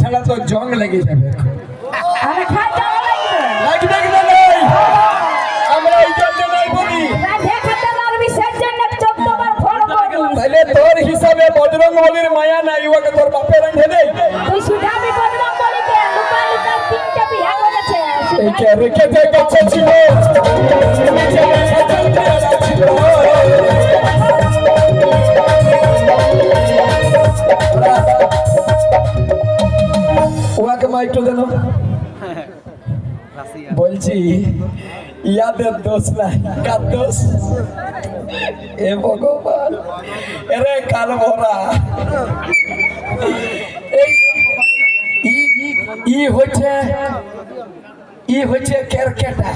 ছাড়া তো জং লেগে যাবে? আমরা এই জন্য নাই বলি। তাহলে তোর হিসাবে বজরং বলির মায়া নাই ওকে তোর বাপের রঙে দেয় তুই সুধাবি বদনাম বলিতে লুকা লুকা তিনটা বিয়া করেছে। এইকে রেখে দে কাছে ছিল নিচে রেখে চলতে ছিল মাইকটা দেন বলছি, ইয়াদের দোষ নাই। কার দোষ? এ ভগবান। এরে কাল ভরা? ই- হচ্ছে, ই হচ্ছে কেরকেটা।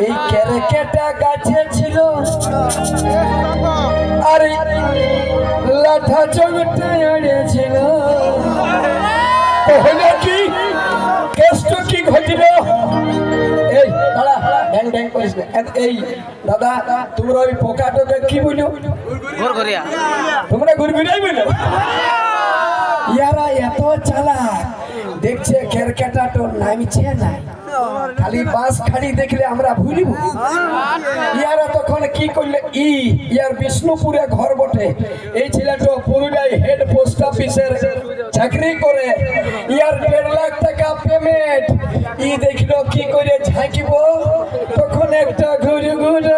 এই কেরকেটা গাছে ছিল। আর, লাঠা চোখটা ছিল তো না এই দাদা তোমরা ওই পোকাটাকে কি বলো তোমরা ঘুরঘুরাই বলো ইয়ারা এত চালাক। দেখছে কেরকেটা তো নামছে না। খালি বাস খালি দেখলে আমরা ভুলিব ইয়ারা তখন কি করলে, ই, ইয়ার বিষ্ণুপুরে ঘর বটে। এই ছেলেটা পুরুলিয়ায় হেড পোস্ট অফিসের চাকরি করে। ইয়ার দেড় লাখ টাকা পেমেন্ট ই দেখল কি করে ঝাঁকিব? তখন একটা ঘুরে ঘুরে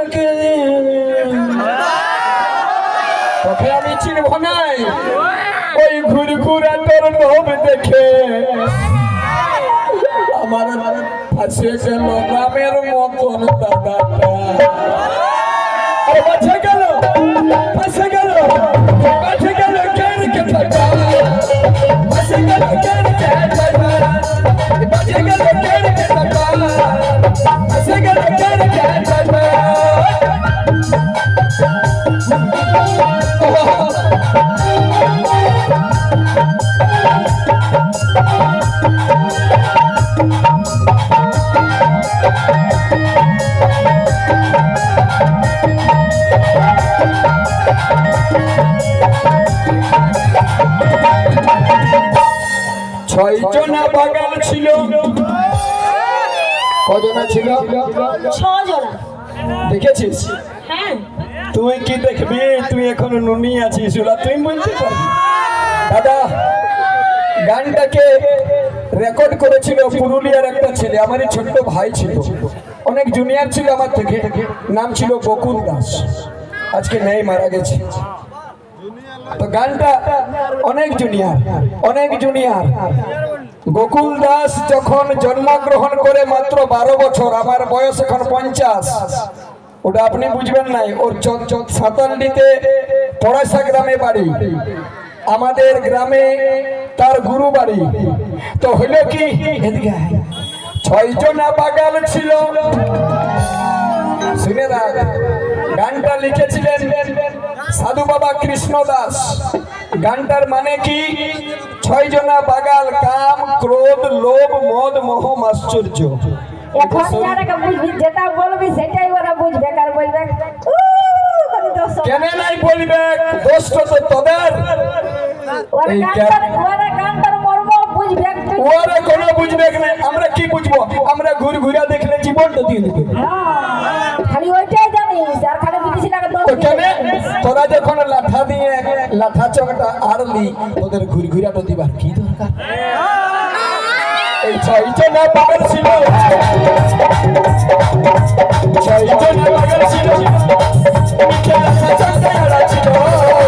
তোকে আমি চিনব নাই। ওই ঘুরঘুরা তোর লোভ দেখে। আমার ফাঁসে গেল গ্রামের মতন দাদাটা। আরে বাঁচে গেল ফাঁসে গেল বাঁচে গেল কেন কে থাকা? ফাঁসে গেল কেন কে থাকা? বাঁচে গেল কেন কে থাকা? ফাঁসে গেল কেন কে থাকা? ছয় জনা বাগান ছিল। কজনা ছিল? ছজনা। দেখেছিস? হ্যাঁ। তুই কি দেখবি? তুই এখন নুনি আছিস ওরা তুই বলতে পারবি। দাদা গানটাকে রেকর্ড করেছিল পুরুলিয়ার একটা ছেলে আমারই ছোট্ট ভাই ছিল। অনেক জুনিয়র ছিল আমার থেকে। নাম ছিল বকুল দাস। আজকে নেই মারা গেছে। তো গানটা অনেক জুনিয়র অনেক জুনিয়র গোকুল দাস যখন জন্মগ্রহণ করে মাত্র বারো বছর, আমার বয়স এখন পঞ্চাশ। ওটা আপনি বুঝবেন নাই, ওর সাঁতালডিতে পড়াশা গ্রামে বাড়ি। আমাদের গ্রামে তার গুরু বাড়ি। তো হইল কি? আয়। ছয়জনা বাগাল ছিল। গানটা লিখেছিলেন সাধু বাবা কৃষ্ণ দাস গানটার মানে কি? ছয় জনা বাগাল কাম ক্রোধ লোভ মদ মোহ আশ্চর্য এখন যারা বুঝবি যেটা বলবি সেটাই ওরা বুঝবে আর বলবে? "উ, খালি দোষ। হবে।" কেন নাই বলবে? দোষ তো তোদের। ওরা গানটার মর্ম বুঝবে ওরা কোনো বুঝবে না? আমরা কি বুঝব? আমরা ঘুর ঘুরা দেখলে জীবনটা দিয়ে দেবে। হ্যাঁ, খালি ওইটাই জানিস আর খালি কেন। তোরা যখন লাঠা দিয়ে লাঠা চকটা আড়লি, তোদের ঘুর ঘুরাটা দিবার কি দরকার? এই ছয়জনা ছিল। ছিল।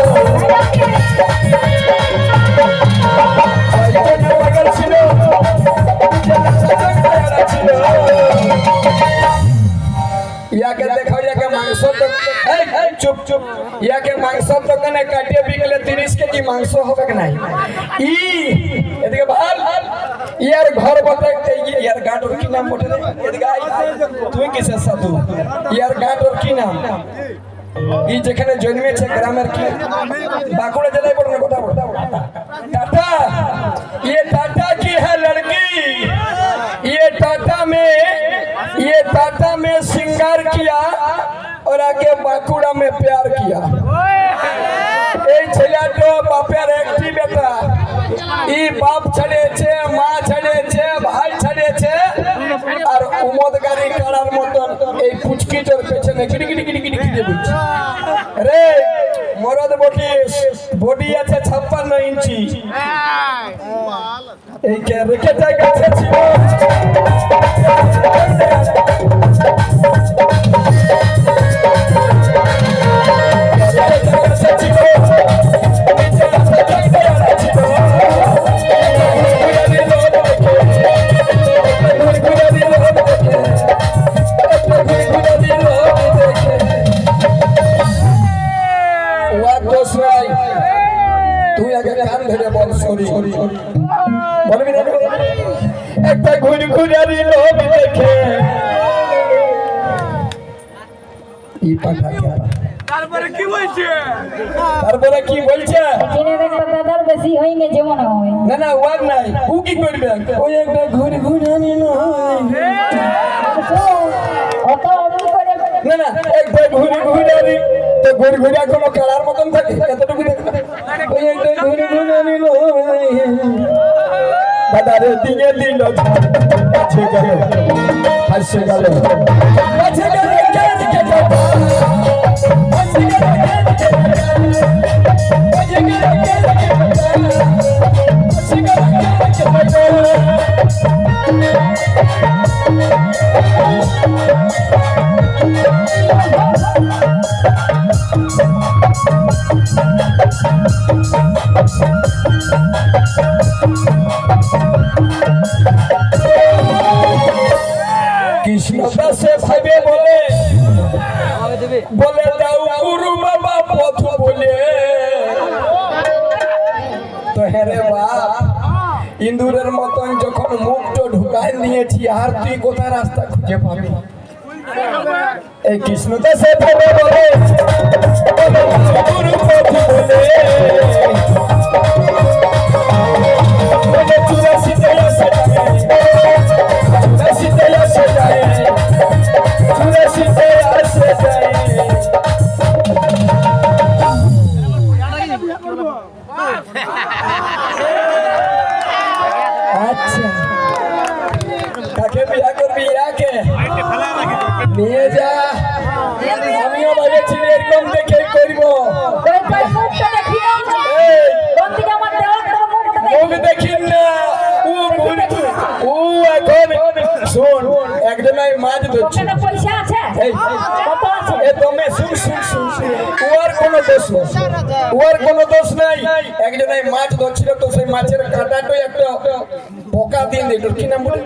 জন্মেছে গ্রামের কি বাঁকুড়া জেলায় বড় না কথা বড় टाटा ये टाटा की है लड़की ये टाटा में ये टाटा में श्रृंगार किया और आगे बांकुड़ा में प्यार किया এই ছেলেটো বাপের একটি বেটা ই বাপ ছাড়িয়েছে মা ছাড়িয়েছে ভাই ছাড়িয়েছে আর উমদ গাড়ি কাড়ার মতন এই পুচকিটার পেছনে গিড়ি গিড়ি গিড়ি গিড়ি গিড়ি বুঝছে রে মরদ বটিস বডি আছে ছাপ্পান্ন ইঞ্চি। এই কে রেখে যায় গাছে ছিল তারপরে কি বলছে? তারপরে কি বলছে? দাদার বেশি যেমন হয়। না না নাই। ও কি করবে? ওই একটা ঘুরি ঘুরি নিল। অত অমনি করে না ঘুরি ঘুরি আনি তো ঘুরি ঘুরি এখনও কালার মতন থাকে এতটুকু দেখবে ওই একটা ঘুরি ঘুরি নিল। দাদারে দিকে দিল কাছে গেল হাসে গেল। কাছে গেল কে দিকে বলে বলে বাবা বলে। তো ইন্দুরের মতন যখন মুখটা ঢুকায় নিয়েছি, আর তুই কোথায় রাস্তা খুঁজে পাবি? এই কৃষ্ণ দাসে ভাবে বলে। মুখ দেখি না। ও ও এখন শোন একজন এই মাছ ধরছে। পয়সা আছে? এই, কত আছে? এ তুমি শুন শুন শুন শুন। ওর কোনো দোষ নেই। ওর কোনো দোষ নাই। একজন এই মাছ ধরছিল তো সেই মাছের কাঁটাটাই একটা পোকা দিয়ে দিল। কি নাম বলে?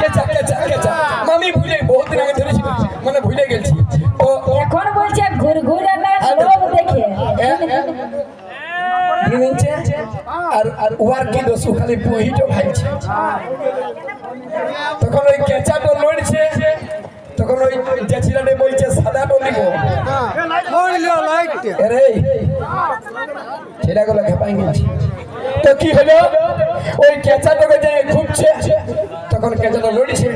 কেচা কেচা কেচা। মামি ভুলে দিন ধরেছি। মানে ভুলে গেছি। তো এখন বলছে ঘুর ঘুরে না লোক দেখে দিনছে আর আর ওয়ার কি দোষ খালি বহিটো খাইছে তখন ওই কেঁচাটো লড়ছে তখন ওই যে ছেলেটা বলছে সাদাটো নিব। আরে ছেলেগুলো খেপাই গেছে তো কি হলো? ওই কেঁচাটাকে যে খুঁজছে তখন কেঁচাটা লড়ছে।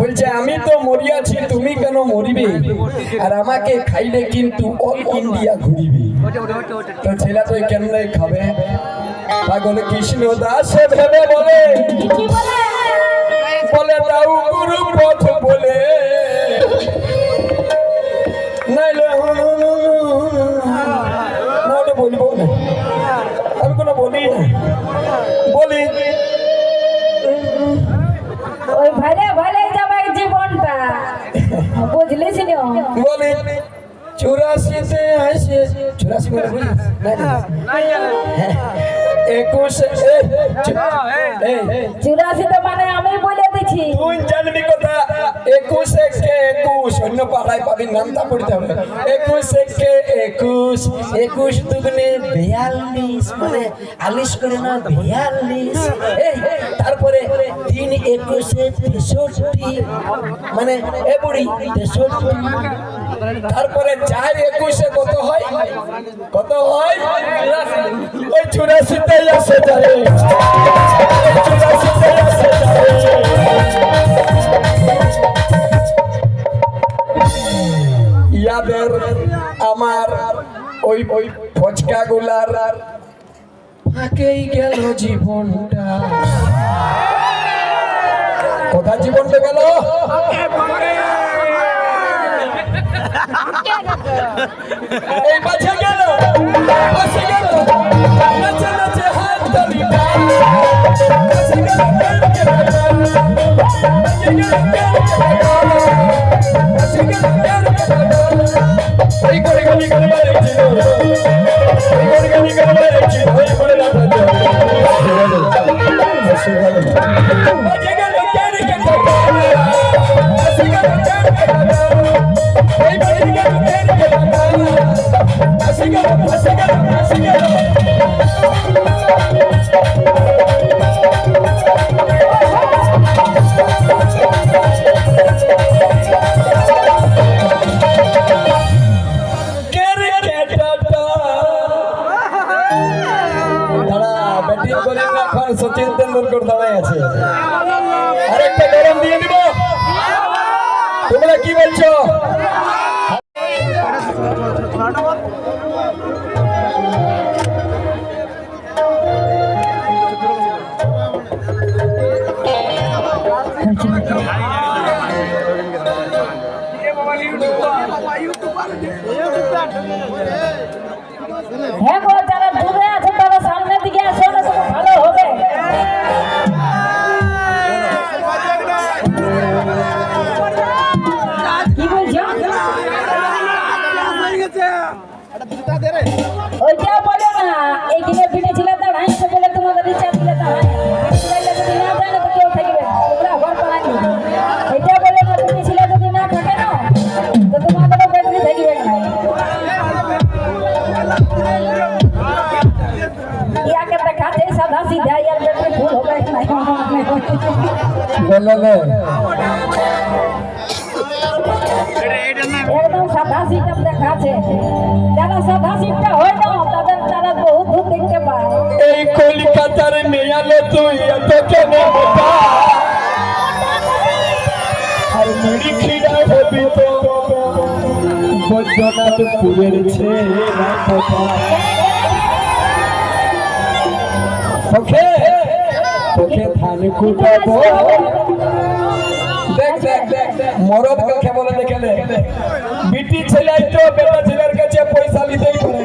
বলছে, আমি তো মরিয়াছি, তুমি কেন মরিবে? আর আমাকে খাইলে কিন্তু ঘুরিবে। তো ছেলে তো কেমনে খাবে? পাগল কৃষ্ণ দাস ভেবে বলে বলে তাও গুরু পথ বলে। নাইলে নি বলি চুরাশিতে আসে চুরাশি মানে বুঝলি না, না। হ্যাঁ, একুশে এ, চু- এই, এই, চুরাশি তো একুশে কে একুশ। অন্য পাড়ায় পাবি নামটা পড়তে হবে। একুশ, একে একুশ। একুশ দুগুনে বিয়াল্লিশ মানে আলিশ করে না, বিয়াল্লিশ। তারপরে তিন একুশে তেষট্টি। মানে এ বুড়ি, তেষট্টি। তারপরে চার একুশে কত হয়? কত হয়? ওই চুরাশিতে আসে যায় চুরাশিতে আসে ইয়াদের আমার ওই ওই ফচকা গুলার ফাঁকেই গেল জীবনটা। কোথা জীবনটা গেল? এই গেল গেল। নাচে হাত তালি গেল এই তেন্ডুলকর দাঁড়ায় আছে। আরেকটা গরম দিয়ে দিব। তোমরা কি বলছো? দেখাচ্ছে যারা সাদা সিটটা হয় না তাদের তারা বহুত দূর দেখতে পায়। এই কলকাতার মেয়ালে তুই এত কেন ধান কুটাবো। মরদ কাকে বলে দেখে বিটি ছেলে তো বেটা ছেলের কাছে পয়সা নিতেই পারে।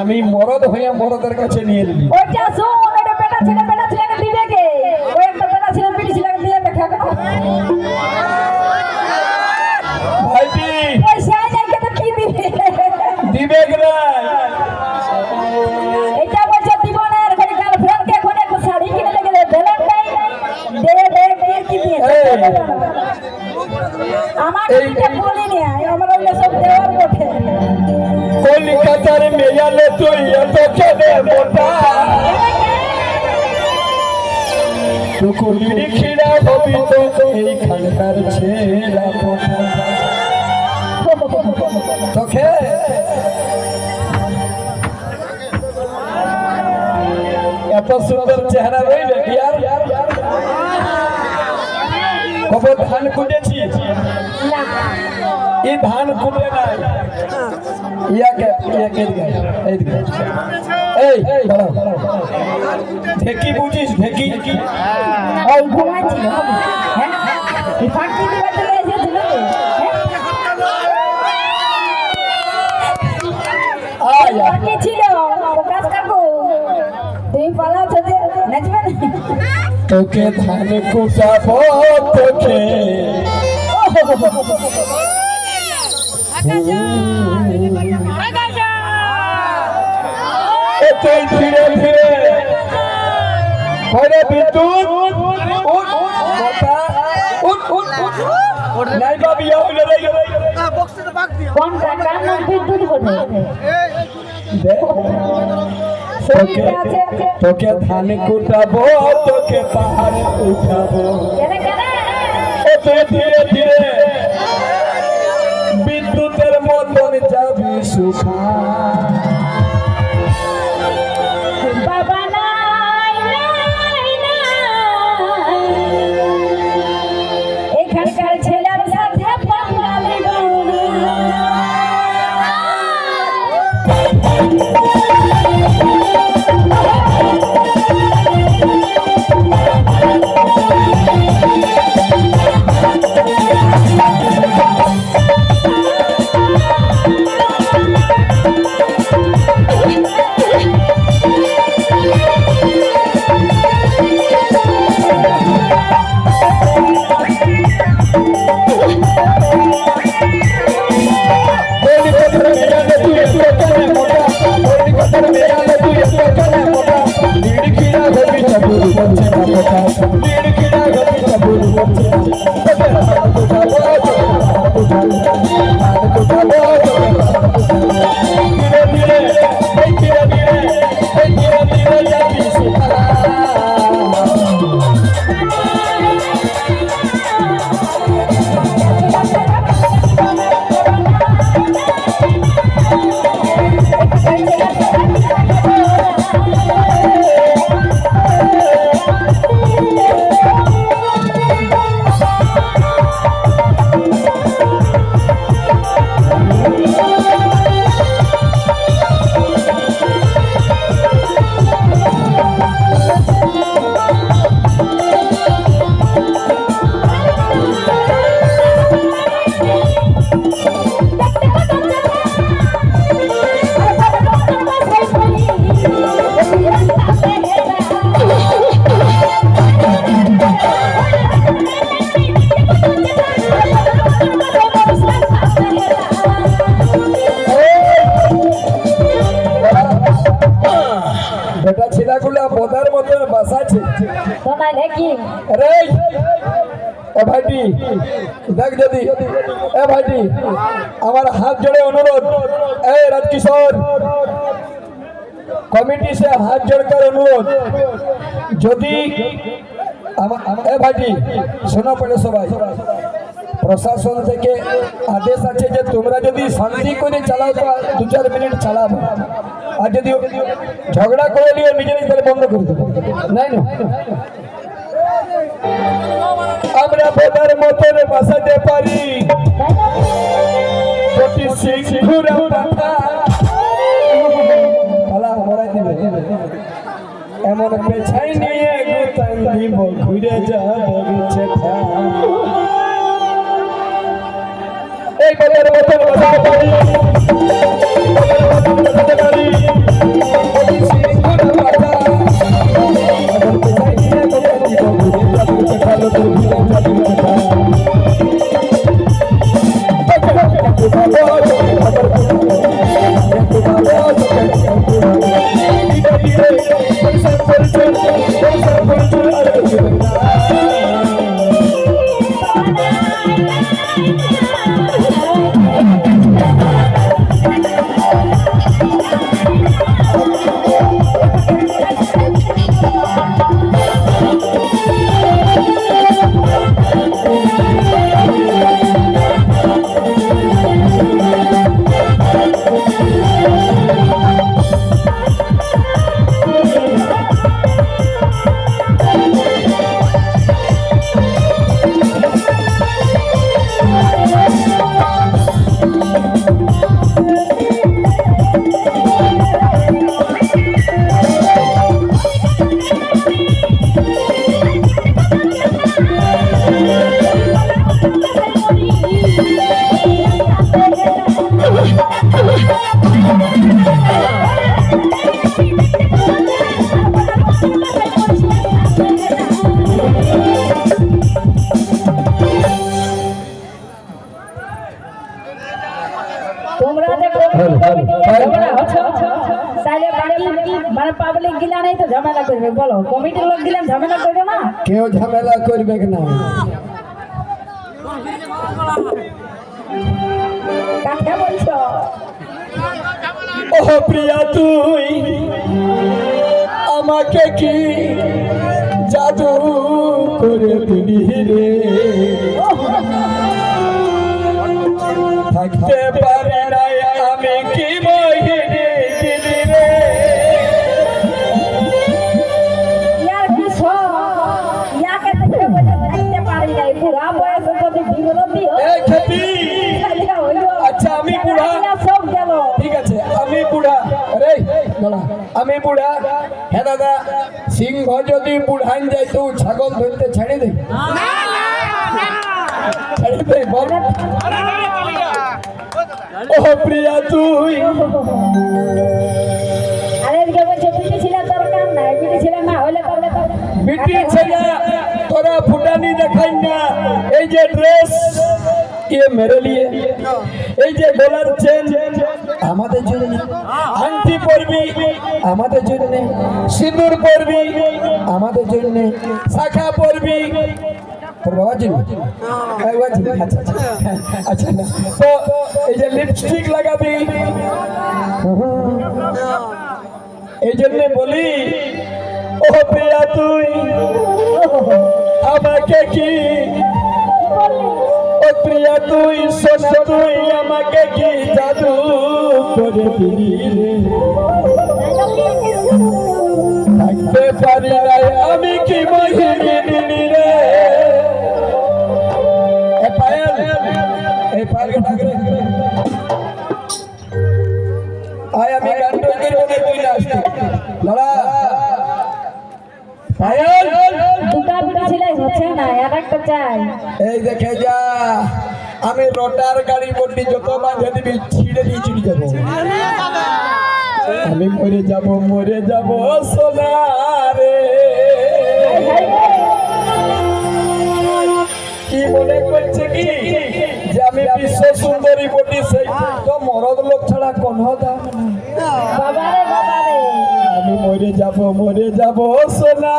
আমি মরদ হয়ে মরদের কাছে নিয়ে নিবি। ওটা শুন বেটা ছেলে, বেটা কলকাতার মেয়ালে তুই এত কেনে মোটা টুকুলি খিড়া হবি তো এইখানকার ছেলা পোটা তোকে এত সুন্দর চেহারা রইবে কি আর কবে ধান কুটেছি এই ধান কুটে নাই ইয়াকে ইয়াকে আয়, এইদিকে আয়। এই দাঁড়াও ঢেকি বুঝিস ঢেকি ওই ঘুমাচ্ছিল হ্যাঁ এই ফাঁকি দিবার জন্য এসেছিল আয় আয়। ফাঁকি ছিল প্রকাশ কাকু তুমি পালাচ্ছ যে নাচবে না তোকে ধান কুটাবো তোকে তুই ধীরে ধীরে। করে বিদ্যুৎ। উঠ উঠ কথা উঠ উঠ উঠ না বিহাইবা বিয়া হইলে রে নাম বিদ্যুৎ তোকে তোকে ধান কুটাবো তোকে পাহাড়ে উঠাবো। তুই ধীরে ধীরে। যাবি সুখা বেটা বাসাছে তোমার নাকি রে এ ভাইটি, দেখ যদি, এ ভাইটি, আমার হাত জোড়ে অনুরোধ, এ রাজকিশোর, কমিটি সে হাত জোড়কার অনুরোধ। যদি এ ভাইটি, শোনা পড়ে সবাই। প্রশাসন থেকে আদেশ আছে যে তোমরা যদি শান্তি করে চালাও তো দু চার মিনিট চালাবো। আর যদি ঝগড়া করে নিয়ে নিজে নিজে বন্ধ করে দেবো। নাই না আমরা বোধার মতন বাসাতে পারি। এমন পেছাই নিয়ে গুতাই দিব ঘুরে যাব চেঠা এই বোধার মতন বাসাতে পারি ঝামেলা করবে না? কেউ ঝামেলা করবে না। কাকে বলছো? ও প্রিয়া তুই আমাকে কি জাদু করে দিলি রে? থাকতে পারি আমি বুড়া হ্যাঁ দাদা সিংহ যদি বুড়ান যায় তো ছাগল ধরতে ছেড়ে দে ছেড়ে দে বল ও প্রিয়া তুই আরে এদিকে বলছে পিটি ছিল দরকার নাই পিটি ছিল না হলে তবে তো বিটি ছেলে তোরা ফুটানি দেখাই না এই যে ড্রেস ये मेरे लिए এই যে গলার চেন আমাদের জন্য আংটি পরবি আমাদের জন্য, সিঁদুর পরবি আমাদের জন্য, শাখা পরবি। হ্যাঁ। আচ্ছা আচ্ছা আচ্ছা লাগাবি এই জন্য বলি ও প্রিয়া তুই, আমাকে কি ও প্রিয়া তুই সোনা তুই, আমাকে কি জাদু করে দিলি? পারি নাই আমি কি মহিনী রে? এ পায়েল এ পায়েল ডাক আয় আমি গান পায়েল। দুটা হচ্ছে না আর একটা চাই। এই দেখে যা আমি রোটার গাড়ি বড্ডি যত বাঁধে দিবি ছিঁড়ে দিয়ে চিড়ে যাব আমি মরে যাব মরে যাব সোনারে। কি মনে করছে কি? যে আমি বিশ্ব সুন্দরী বটি সেই তো মরদ লোক ছাড়া কোন আমি মরে যাব মরে যাব সোনা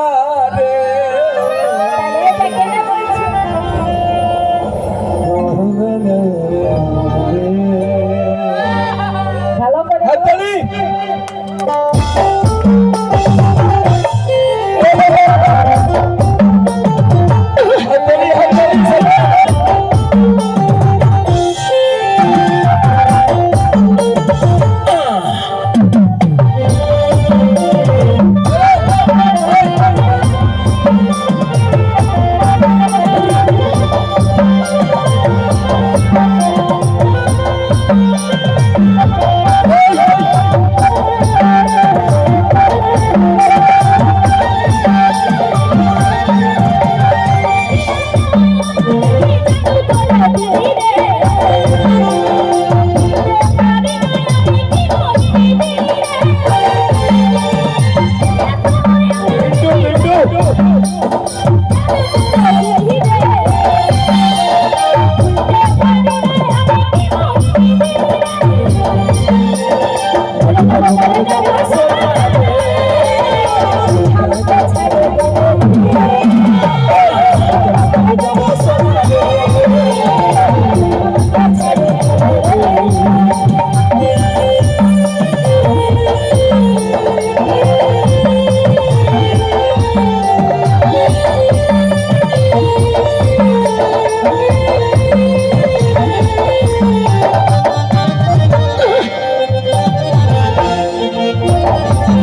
আমি